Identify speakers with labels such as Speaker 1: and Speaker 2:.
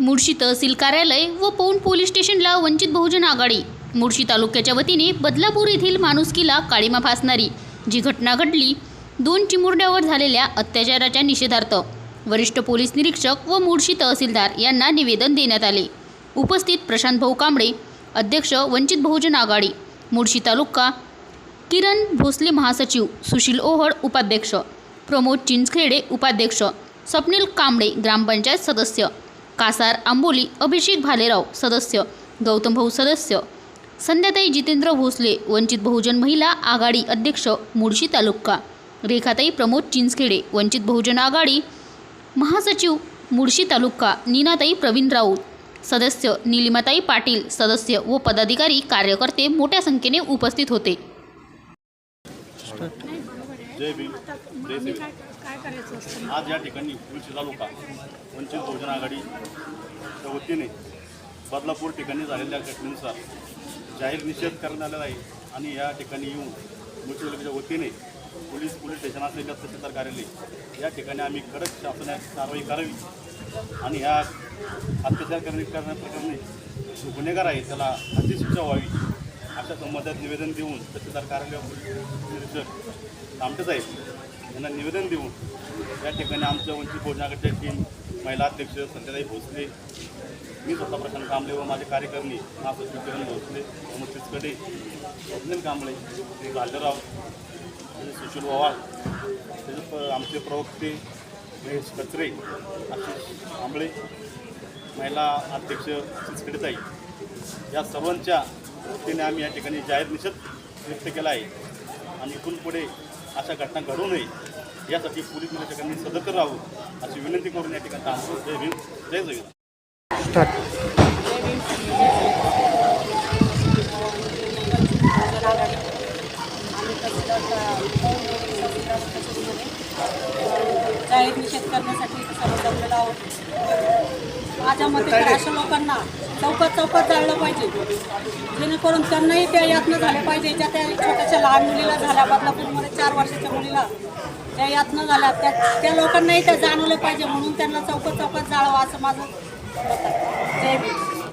Speaker 1: मुळशी तहसील कार्यालय व pound police स्टेशनला वंचित बहुजन आघाडी. मुळशी तालुक्याच्या वतीने बदलापूर येथील माणुसकीला काळीमा फासणारी जी घटना घडली दोन चिमुरड्यावर झालेल्या अत्याचाराच्या निषेधार्थ. वरिष्ठ पोलीस निरीक्षक व मुळशी तहसीलदार यांना निवेदन देण्यात आले. उपस्थित प्रशांत भाऊ कांबळे अध्यक्ष वंचित बहुजन आघाडी मुळशी तालुका किरण भोसले महासचिव सुशील ओहळ उपाध्यक्ष प्रमोद चिंचखेडे उपाध्यक्ष स्वप्नील कांबळे ग्रामपंचायत सदस्य. कासार आंबोली अभिषेक भालेराव सदस्य गौतम भाऊ सदस्य संध्याताई जितेंद्र भोसले वंचित बहुजन महिला आघाडी अध्यक्ष मुळशी तालुका रेखाताई प्रमोद चिंचखेडे वंचित बहुजन आघाडी महासचिव मुळशी तालुका नीनाताई प्रवीण राऊत सदस्य निलिमाताई पाटील सदस्य व पदाधिकारी कार्यकर्ते मोठ्या संख्येने उपस्थित होते.
Speaker 2: जय भीम जय सेविक
Speaker 3: काय करायचं असतं?
Speaker 2: आज या ठिकाणी कृषी तालुका वंचित बहुजन आघाडीच्या वतीने बदलापूर ठिकाणी झालेल्या घटनेनुसार जाहीर निषेध करण्यात आलेला आहे आणि या ठिकाणी येऊन मुळशी वतीने पोलीस पोलीस स्टेशन असलेल्या तहसीलदार कार्यालय या ठिकाणी आम्ही कडक शासनात कारवाई करावी आणि ह्या अत्याचार करण्या करण्याप्रकरणी जो गुन्हेगार आहे त्याला अतिशिक्षा व्हावी. अशा संबंधात निवेदन देऊन तहसीलदार कार्यालय पोलीस निरीक्षक आमटे साहेब यांना निवेदन देऊन या ठिकाणी आमच्या वंचित भोजनाकडच्या टीम महिला अध्यक्ष संध्याताई भोसले मी स्वतः प्रशांत कांबळे व माझे कार्यकर्मी महासचिव किरण भोसले प्रमोद चिचकडे स्वप्नील कांबळे श्री आणि सुशील ओवाळ तसेच प- आमचे प्रवक्ते महेश कचरे आशिष कांबळे महिला अध्यक्ष चिचकडेताई या सर्वांच्या वतीने आम्ही या ठिकाणी जाहीर निषेध व्यक्त केला आहे. आणि इथून पुढे अशा घटना घडू नये यासाठी पोलीस निरीक्षकांनी सतर्क राहू अशी विनंती करून या ठिकाणी थांबतो जय भीम जय जय
Speaker 3: जाहीर निषेध करण्यासाठी सर्व जमलेलो आहोत माझ्या मते अशा लोकांना चौकात चौकात जाळलं पाहिजे. जेणेकरून त्यांनाही त्या यातना झाल्या पाहिजे. ज्या त्या छोट्याशा लहान मुलीला झाल्या बदलापूरमध्ये चार वर्षाच्या मुलीला त्या यातना झाल्या. त्या त्या लोकांनाही त्या जाणवलं पाहिजे म्हणून त्यांना चौकात चौकात जाळावं असं माझं जय